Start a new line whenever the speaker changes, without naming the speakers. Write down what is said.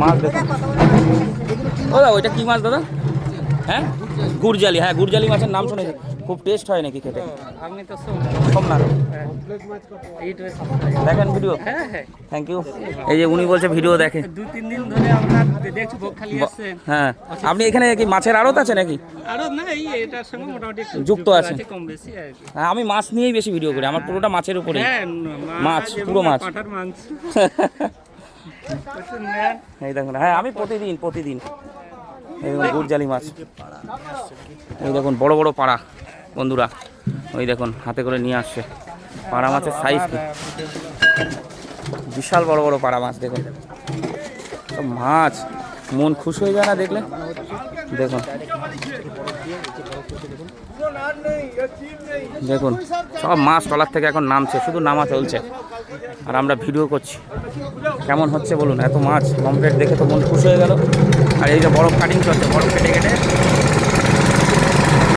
মাছ দেখুন ও দাদা ওইটা কি মাছ দাদা? হ্যাঁ? গুড়জালি হ্যাঁ গুড়জালি মাছের নাম শুনেছি। খুব টেস্ট হয় নাকি খেতে?
আপনি তো
সোমনাথ দেখেন ভিডিও
হ্যাঁ হ্যাঁ।
থ্যাংক ইউ এই যে উনি বলছে ভিডিও দেখে।
দু তিন দিন ধরে আমরা দেখছি খালি আসছে।
হ্যাঁ। আপনি এখানে কি মাছের আড়ত আছে নাকি?
আরও না এই এটার সঙ্গে মোটামুটি
যুক্ত আছে।
কম বেশি
হ্যাঁ, আমি মাছ নিয়েই বেশি ভিডিও করি আমার পুরোটা মাছের উপরে
হ্যাঁ
মাছ, পুরো মাছ। এই দেখুন হ্যাঁ আমি প্রতিদিন প্রতিদিন এই দেখুন, গুড়জালি মাছ। এই দেখুন, বড় বড় পাড়া, বন্ধুরা। ওই দেখুন, হাতে করে নিয়ে আসছে। পাড়া মাছের সাইজ বিশাল বড় বড় পাড়া মাছ, দেখুন। মাছ। মন খুশ হয়ে যায় না দেখলে? দেখুন। দেখুন সব মাছ টলার থেকে এখন নামছে, শুধু নামা চলছে। আর আমরা ভিডিও করছি। কেমন হচ্ছে বলুন, এত মাছ কমপ্লেট দেখে তো মন খুশি হয়ে গেল। আর এই যে বরফ কাটিং চলছে, বরফ কেটে কেটে